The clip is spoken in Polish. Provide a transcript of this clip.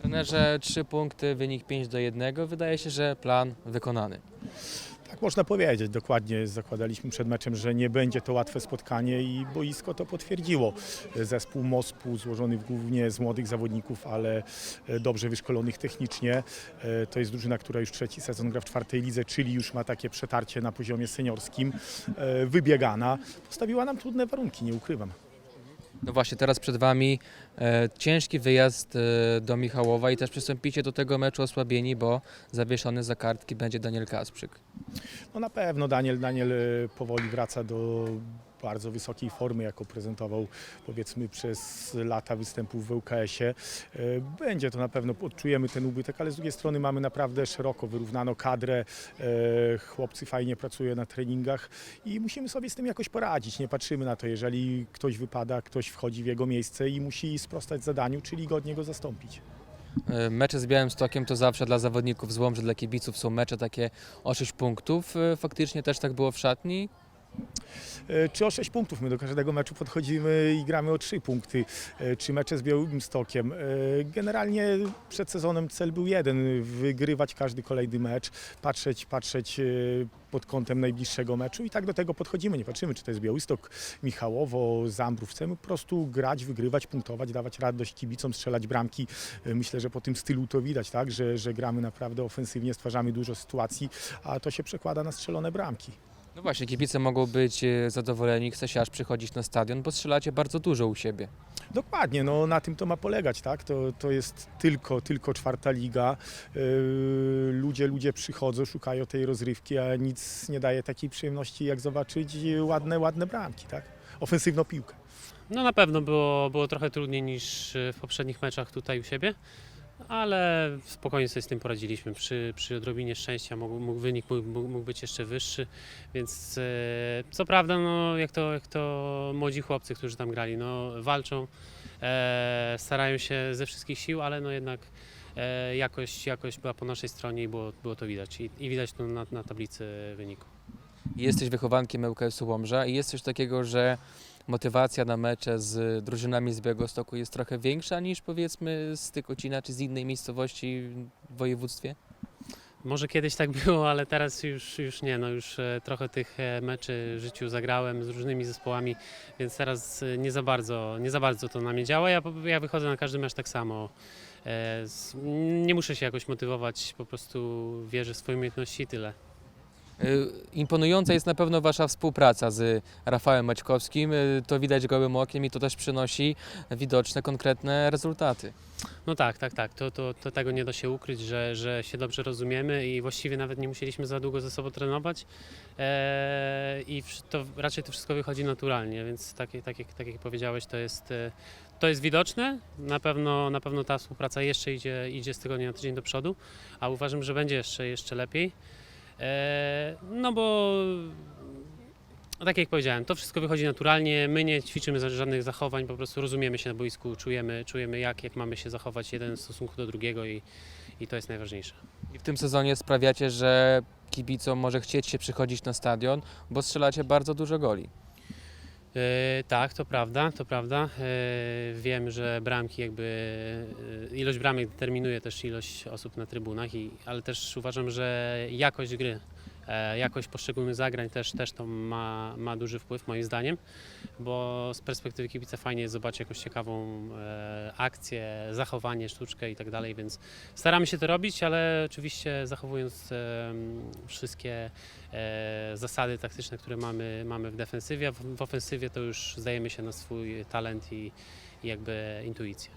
Trenerze 3 punkty, wynik 5 do 1. Wydaje się, że plan wykonany. Tak można powiedzieć, dokładnie zakładaliśmy przed meczem, że nie będzie to łatwe spotkanie i boisko to potwierdziło. Zespół Mospu złożony głównie z młodych zawodników, ale e, dobrze wyszkolonych technicznie. E, To jest drużyna, która już trzeci sezon gra w czwartej lidze, czyli już ma takie przetarcie na poziomie seniorskim. E, Wybiegana. Postawiła nam trudne warunki, nie ukrywam. No właśnie, teraz przed Wami e, ciężki wyjazd e, do Michałowa i też przystąpicie do tego meczu osłabieni, bo zawieszony za kartki będzie Daniel Kasprzyk. No na pewno Daniel, Daniel e, powoli wraca do bardzo wysokiej formy, jaką prezentował powiedzmy przez lata występów w ŁKS-ie. E, Będzie to na pewno, odczujemy ten ubytek, ale z drugiej strony mamy naprawdę szeroko wyrównaną kadrę. E, Chłopcy fajnie pracują na treningach i musimy sobie z tym jakoś poradzić. Nie patrzymy na to, jeżeli ktoś wypada, ktoś wchodzi w jego miejsce i musi sprostać zadaniu, czyli godnie go zastąpić. E, Mecze z Białymstokiem to zawsze dla zawodników z Łomży, dla kibiców są mecze takie o 6 punktów. Faktycznie też tak było w szatni. Czy o 6 punktów? My do każdego meczu podchodzimy i gramy o 3 punkty. E, Czy mecze z Białymstokiem? E, Generalnie przed sezonem cel był jeden, wygrywać każdy kolejny mecz, patrzeć, patrzeć e, pod kątem najbliższego meczu i tak do tego podchodzimy. Nie patrzymy, czy to jest Białystok, Michałowo, Zambrów. Chcemy po prostu grać, wygrywać, punktować, dawać radość kibicom, strzelać bramki. Myślę, że po tym stylu to widać, tak, że, że gramy naprawdę ofensywnie, stwarzamy dużo sytuacji, a to się przekłada na strzelone bramki. No właśnie, kibice mogą być e, zadowoleni, chce się aż przychodzić na stadion, bo strzelacie bardzo dużo u siebie. Dokładnie, no na tym to ma polegać, tak? To, to jest tylko, tylko czwarta liga. Yy, ludzie, ludzie przychodzą, szukają tej rozrywki, a nic nie daje takiej przyjemności, jak zobaczyć ładne, ładne bramki, tak? Ofensywną piłkę. No na pewno było, było trochę trudniej niż e, w poprzednich meczach tutaj u siebie, ale spokojnie sobie z tym poradziliśmy. Przy, przy odrobinie szczęścia mógł, mógł wynik mógł, mógł być jeszcze wyższy, więc e, co prawda, no, jak, to, jak to młodzi chłopcy, którzy tam grali, no, walczą, e, starają się ze wszystkich sił, ale no jednak e, jakość, jakość była po naszej stronie i było, było to widać. I, i widać to na, na tablicy wyniku. Jesteś wychowankiem ŁKS-u Łomża i jest coś takiego, że motywacja na mecze z drużynami z Białegostoku jest trochę większa niż powiedzmy z Tykocina czy z innej miejscowości w województwie? Może kiedyś tak było, ale teraz już, już nie. No już e, trochę tych e, meczy w życiu zagrałem z różnymi zespołami, więc teraz e, nie za bardzo, nie za bardzo to na mnie działa. Ja, ja wychodzę na każdy mecz tak samo. Nie muszę się jakoś motywować, po prostu wierzę w swoje umiejętności i tyle. Y, Imponująca jest na pewno Wasza współpraca z Rafałem Maćkowskim. Y, To widać gołym okiem i to też przynosi widoczne, konkretne rezultaty. No tak, tak, tak. To, to, to tego nie da się ukryć, że, że się dobrze rozumiemy i właściwie nawet nie musieliśmy za długo ze sobą trenować. E, I to raczej to wszystko wychodzi naturalnie, więc tak, tak, jak, tak jak powiedziałeś, to jest, e, to jest widoczne. Na pewno, na pewno ta współpraca jeszcze idzie, idzie z tygodnia na tydzień do przodu, a uważam, że będzie jeszcze, jeszcze lepiej. E, no bo tak jak powiedziałem, to wszystko wychodzi naturalnie, my nie ćwiczymy żadnych zachowań, po prostu rozumiemy się na boisku, czujemy, czujemy jak, jak mamy się zachować jeden w stosunku do drugiego i, i to jest najważniejsze. I w tym sezonie sprawiacie, że kibicom może chcieć się przychodzić na stadion, bo strzelacie bardzo dużo goli. E, tak, to prawda, to prawda. E, wiem, że bramki jakby, e, ilość bramek determinuje też ilość osób na trybunach, i, ale też uważam, że jakość gry, jakość poszczególnych zagrań też, też to ma, ma duży wpływ moim zdaniem, bo z perspektywy kibica fajnie jest zobaczyć jakąś ciekawą e, akcję, zachowanie, sztuczkę i tak dalej, więc staramy się to robić, ale oczywiście zachowując e, wszystkie e, zasady taktyczne, które mamy, mamy w defensywie. W ofensywie to już zdajemy się na swój talent i, i jakby intuicję.